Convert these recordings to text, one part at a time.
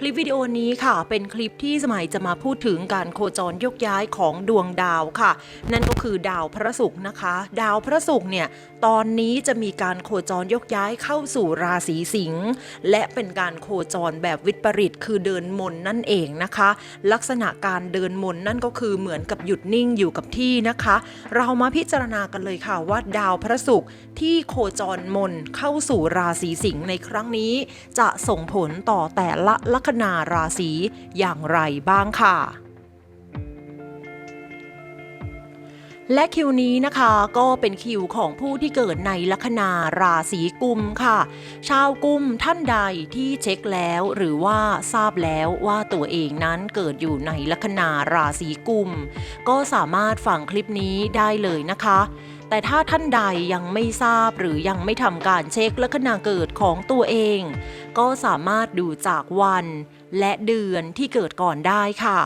คลิปวิดีโอนี้ค่ะ เป็นคลิปที่สมัยจะมาพูดถึงการโคจรยกย้ายของดวงดาวค่ะ นั่นก็คือดาวพระศุกร์นะคะ ดาวพระศุกร์เนี่ยตอนนี้จะมีการโคจรยกย้ายเข้าสู่ราศีสิงห์และเป็นการโคจรแบบวิปริตคือเดินมนนั่นเองนะคะ ลักษณะการเดินมนนั่นก็คือเหมือนกับหยุดนิ่งอยู่กับที่นะคะ เรามาพิจารณากันเลยค่ะว่าดาวพระศุกร์ที่โคจรมนเข้าสู่ราศีสิงห์ในครั้งนี้ จะส่งผลต่อแต่ละลัคนาราศีอย่างไรบ้างค่ะและคิวนี้นะคะก็เป็นคิวของผู้ที่เกิดในลัคนาราศีกุมค่ะ ชาวกุมท่านใดที่เช็คแล้วหรือว่าทราบแล้วว่าตัวเองนั้นเกิดอยู่ในลัคนาราศีกุม ก็สามารถฟังคลิปนี้ได้เลยนะคะ แต่ถ้าท่านใดยังไม่ทราบหรือยังไม่ทำการเช็คลัคนาเกิดของตัวเอง ก็สามารถดูจากวันและเดือนที่เกิดก่อนได้ค่ะ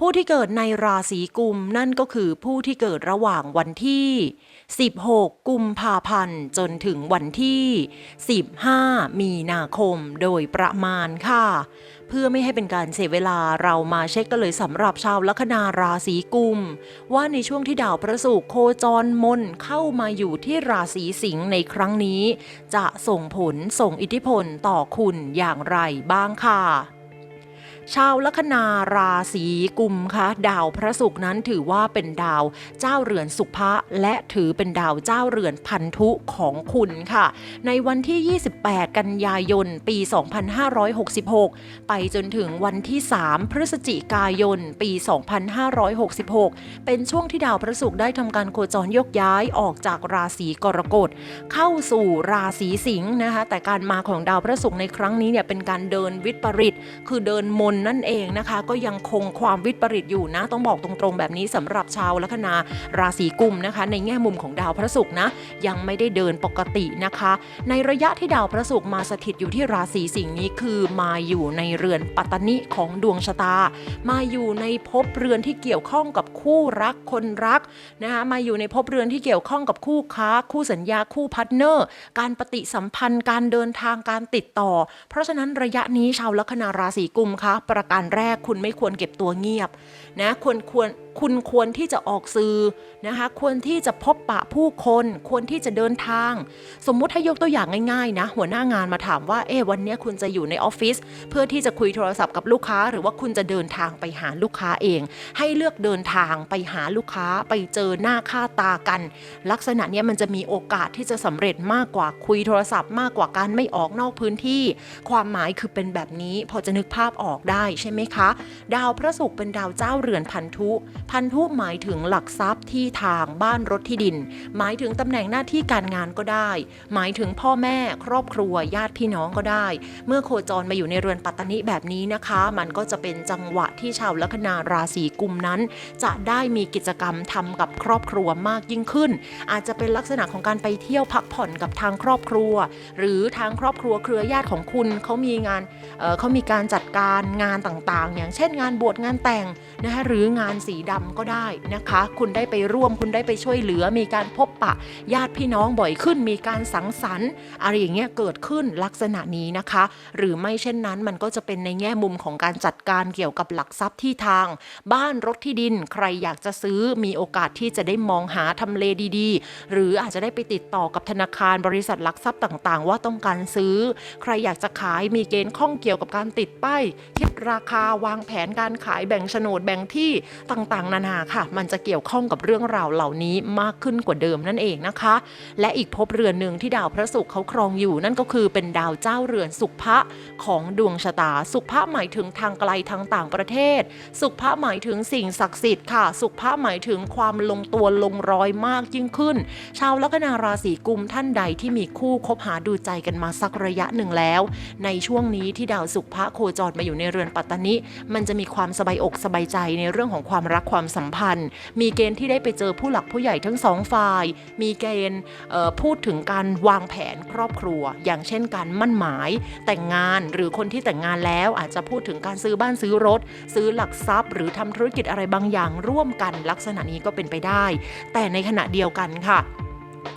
ผู้ที่เกิดในราศีกุมนั่นก็คือผู้ที่เกิดระหว่างวันที่ 16 กุมภาพันธ์จนถึงวันที่ 15 มีนาคมโดยประมาณค่ะ เพื่อไม่ให้เป็นการเสียเวลาเรามาเช็คกันเลยสำหรับชาวลัคนาราศีกุม ว่าในช่วงที่ดาวพระศุกร์โคจรมนเข้ามาอยู่ที่ราศีสิงห์ในครั้งนี้ จะส่งผลส่งอิทธิพลต่อคุณอย่างไรบ้างค่ะ ชาวลัคนาราศีกุมคะดาวพระศุกร์นั้นถือว่าเป็นดาวเจ้าเรือนสุภะและถือเป็นดาวเจ้าเรือนพันธุของคุณค่ะ ในวันที่ 28 กันยายน ปี 2566 ไปจนถึงวันที่ 3 พฤศจิกายน ปี 2566 เป็นช่วงที่ดาวพระศุกร์ได้ทำการโคจรยกย้ายออกจากราศีกรกฎเข้าสู่ราศีสิงห์นะคะแต่การมาของดาวพระศุกร์ในครั้งนี้เนี่ยเป็นการเดินวิปริตคือเดินมนนั่นเองนะคะ ก็ยังคงความวิปริตอยู่นะ ต้องบอกตรงๆแบบนี้สำหรับชาวลัคนาราศีกุมนะคะ ในแง่มุมของดาวพระศุกร์นะยังไม่ได้เดินปกตินะคะ ในระยะที่ดาวพระศุกร์มาสถิตอยู่ที่ราศีสิงห์นี้คือมาอยู่ในเรือนปัตตนิของดวงชะตา มาอยู่ในภพเรือนที่เกี่ยวข้องกับคู่รักคนรักนะคะมาอยู่ในภพเรือนที่เกี่ยวข้องกับคู่ค้า คู่สัญญาคู่พาร์ทเนอร์ การปฏิสัมพันธ์การเดินทางการติดต่อ เพราะฉะนั้นระยะนี้ชาวลัคนาราศีกุมคะประการแรกคุณไม่ควรเก็บตัวเงียบนะควรควรคุณควรที่จะออกสื่อนะคะควรที่จะพบปะผู้คนควรที่จะเดินทาง สมมุติถ้ายกตัวอย่างง่ายๆนะหัวหน้างานมาถามว่าเอ๊วันนี้คุณจะอยู่ในออฟฟิศเพื่อที่จะคุยโทรศัพท์กับลูกค้า หรือว่าคุณจะเดินทางไปหาลูกค้าเอง ให้เลือกเดินทางไปหาลูกค้าไปเจอหน้าค่าตากัน ลักษณะนี้มันจะมีโอกาสที่จะสำเร็จมากกว่าคุยโทรศัพท์มากกว่าการไม่ออกนอกพื้นที่ ความหมายคือเป็นแบบนี้พอจะนึกภาพออกได้ใช่ไหมคะ ดาวพระศุกร์เป็นดาวเจ้าเรือนพันธุ พันธุหมายถึงหลักทรัพย์ที่ทางบ้านรถที่ดิน หมายถึงตำแหน่งหน้าที่การงานก็ได้ หมายถึงพ่อแม่ครอบครัวญาติพี่น้องก็ได้ เมื่อโคจรมาอยู่ในเรือนปัตตนิแบบนี้นะคะ มันก็จะเป็นจังหวะที่ชาวลัคนาราศีกุมนั้น จะได้มีกิจกรรมทำกับครอบครัวมากยิ่งขึ้น อาจจะเป็นลักษณะของการไปเที่ยวพักผ่อนกับทางครอบครัว หรือทางครอบครัวเครือญาติของคุณเขามีงานเเขามีการจัดการงานานต่างๆ อย่างเช่นงานบวชงานแต่งนะคะหรืองานสีดำก็ได้นะคะ คุณได้ไปร่วมคุณได้ไปช่วยเหลือ มีการพบปะ ญาติพี่น้องบ่อยขึ้น มีการสังสรรค์อะไรอย่างเงี้ยเกิดขึ้นลักษณะนี้นะคะ หรือไม่เช่นนั้นมันก็จะเป็นในแง่มุมของการจัดการเกี่ยวกับหลักทรัพย์ที่ทาง บ้านรถที่ดินใครอยากจะซื้อมีโอกาสที่จะได้มองหาทำเลดีๆ หรืออาจจะได้ไปติดต่อกับธนาคารบริษัทหลักทรัพย์ต่างๆ ว่าต้องการซื้อ ใครอยากจะขายมีเกณฑ์ข้องเกี่ยวกับการติดป้ายราคาวางแผนการขายแบ่งโฉนดแบ่งที่ต่างๆ นานาค่ะ มันจะเกี่ยวข้องกับเรื่องราวเหล่านี้มากขึ้นกว่าเดิมนั่นเองนะคะ และอีกภพเรือนหนึ่งที่ดาวพระศุกร์เขาครองอยู่นั่นก็คือเป็นดาวเจ้าเรือนสุภะของดวงชะตาสุภะหมายถึงทางไกลทางต่างประเทศ สุภะหมายถึงสิ่งศักดิ์สิทธิ์ค่ะ สุภะหมายถึงความลงตัวลงรอยมากยิ่งขึ้น ชาวลัคนาราศีกุมท่านใดที่มีคู่คบหาดูใจกันมาสักระยะหนึ่งแล้ว ในช่วงนี้ที่ดาวสุภะโคจรมาอยู่ในรือนปัตตานิ มันจะมีความสบายอกสบายใจในเรื่องของความรักความสัมพันธ์ มีเกณฑ์ที่ได้ไปเจอผู้หลักผู้ใหญ่ทั้งสองฝ่าย มีเกณฑ์พูดถึงการวางแผนครอบครัว อย่างเช่นการมั่นหมาย แต่งงานหรือคนที่แต่งงานแล้วอาจจะพูดถึงการซื้อบ้านซื้อรถ ซื้อหลักทรัพย์ หรือทำธุรกิจอะไรบางอย่างร่วมกันลักษณะนี้ก็เป็นไปได้ แต่ในขณะเดียวกันค่ะ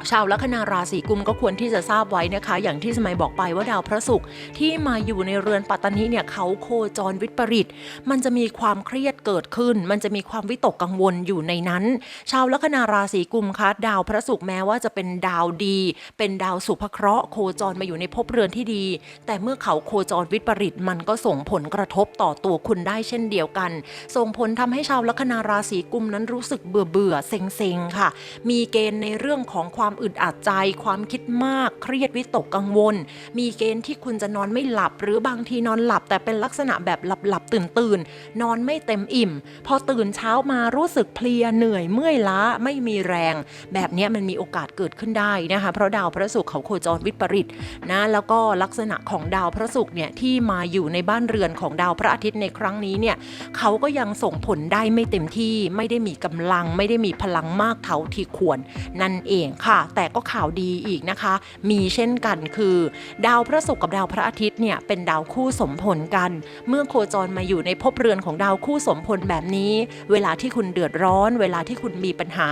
ชาวลัคนาราศีกุมก็ควรที่จะทราบไว้นะคะ อย่างที่สมัยบอกไปว่าดาวพระศุกร์ที่มาอยู่ในเรือนปัตตานีเนี่ยเขาโคจรวิปริต มันจะมีความเครียดเกิดขึ้น มันจะมีความวิตกกังวลอยู่ในนั้น ชาวลัคนาราศีกุมคะดาวพระศุกร์แม้ว่าจะเป็นดาวดี เป็นดาวสุภเคราะห์โคจรมาอยู่ในภพเรือนที่ดี แต่เมื่อเขาโคจรวิปริต มันก็ส่งผลกระทบต่อตัวคุณได้เช่นเดียวกัน ส่งผลทำให้ชาวลัคนาราศีกุมนั้นรู้สึกเบื่อเบื่อเซ็งเซ็งๆค่ะ มีเกณฑ์ในเรื่องของความอึดอัดใจ ความคิดมาก เครียดวิตกกังวล มีเกณฑ์ที่คุณจะนอนไม่หลับ หรือบางทีนอนหลับ แต่เป็นลักษณะแบบหลับหลับตื่นตื่นนอนไม่เต็มอิ่ม พอตื่นเช้ามารู้สึกเพลียเหนื่อยเมื่อยล้าไม่มีแรง แบบนี้มันมีโอกาสเกิดขึ้นได้นะคะเพราะดาวพระศุกร์เขาโคจรวิปริตนะแล้วก็ลักษณะของดาวพระศุกร์เนี่ยที่มาอยู่ในบ้านเรือนของดาวพระอาทิตย์ในครั้งนี้เนี่ยเขาก็ยังส่งผลได้ไม่เต็มที่ ไม่ได้มีกำลัง ไม่ได้มีพลังมากเท่าที่ควรนั่นเองค่ะ แต่ก็ข่าวดีอีกนะคะ มีเช่นกันคือ ดาวพระศุกร์กับดาวพระอาทิตย์เนี่ยเป็นดาวคู่สมผลกัน เมื่อโคจรมาอยู่ในภพเรือนของดาวคู่สมผลแบบนี้ เวลาที่คุณเดือดร้อน เวลาที่คุณมีปัญหา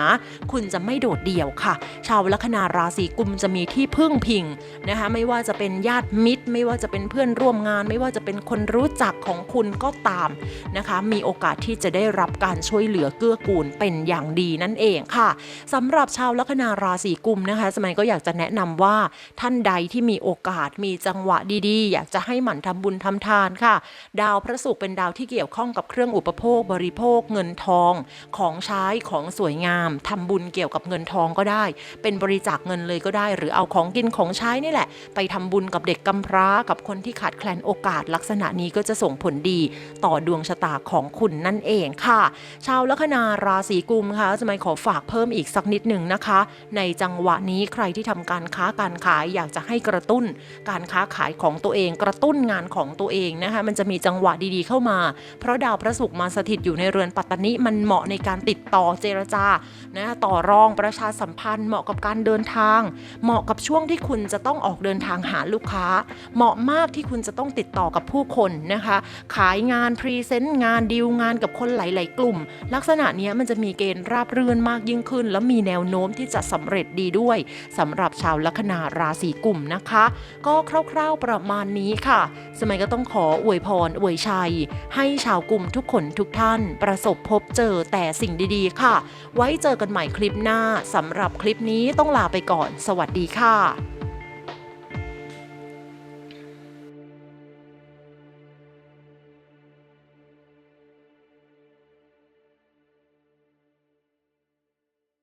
คุณจะไม่โดดเดี่ยวค่ะ ชาวลัคนาราศีกุมจะมีที่พึ่งพิงนะคะ ไม่ว่าจะเป็นญาติมิตร ไม่ว่าจะเป็นเพื่อนร่วมงาน ไม่ว่าจะเป็นคนรู้จักของคุณก็ตามนะคะ มีโอกาสที่จะได้รับการช่วยเหลือเกื้อกูลเป็นอย่างดีนั่นเองค่ะสำหรับชาวลัคนาราศีกุมนะคะ สมัยก็อยากจะแนะนำว่าท่านใดที่มีโอกาสมีจังหวะดีๆ อยากจะให้หมั่นทำบุญทำทานค่ะ ดาวพระศุกร์เป็นดาวที่เกี่ยวข้องกับเครื่องอุปโภคบริโภคเงินทองของใช้ของสวยงามทำบุญเกี่ยวกับเงินทองก็ได้ เป็นบริจาคเงินเลยก็ได้ หรือเอาของกินของใช้นี่แหละ ไปทำบุญกับเด็กกำพร้ากับคนที่ขาดแคลนโอกาสลักษณะนี้ก็จะส่งผลดีต่อดวงชะตาของคุณนั่นเองค่ะ ชาวลัคนาราศีกุมค่ะจะไม่ขอฝากเพิ่มอีกสักนิดหนึ่งนะคะ ในจังหวะนี้ใครที่ทำการค้าการขายอยากจะให้กระตุ้นการค้าขายของตัวเอง กระตุ้นงานของตัวเองนะคะมันจะมีจังหวะดีๆเข้ามา เพราะดาวพระศุกร์มาสถิตอยู่ในเรือนปัตตานิมันเหมาะในการติดต่อเจรจานะต่อรองประชาสัมพันธ์เหมาะกับการเดินทาง เหมาะกับช่วงที่คุณจะต้องออกเดินทางหาลูกค้า เหมาะมากที่คุณจะต้องติดต่อกับผู้คนนะคะ ขายงานพรีเซนต์งานดีลงานกับคนหลาย ๆ กลุ่ม ลักษณะนี้มันจะมีเกณฑ์ราบรื่นมากยิ่งขึ้น แล้วมีแนวโน้มที่จะสำเร็จดีด้วยสำหรับชาวลัคนาราศีกุมนะคะ ก็คร่าวๆประมาณนี้ค่ะ สมัยก็ต้องขออวยพรอวยชัย ให้ชาวกลุ่มทุกคนทุกท่าน ประสบพบเจอแต่สิ่งดีๆ ค่ะ ไว้เจอกันใหม่คลิปหน้าสำหรับคลิปนี้ต้องลาไปก่อน สวัสดีค่ะ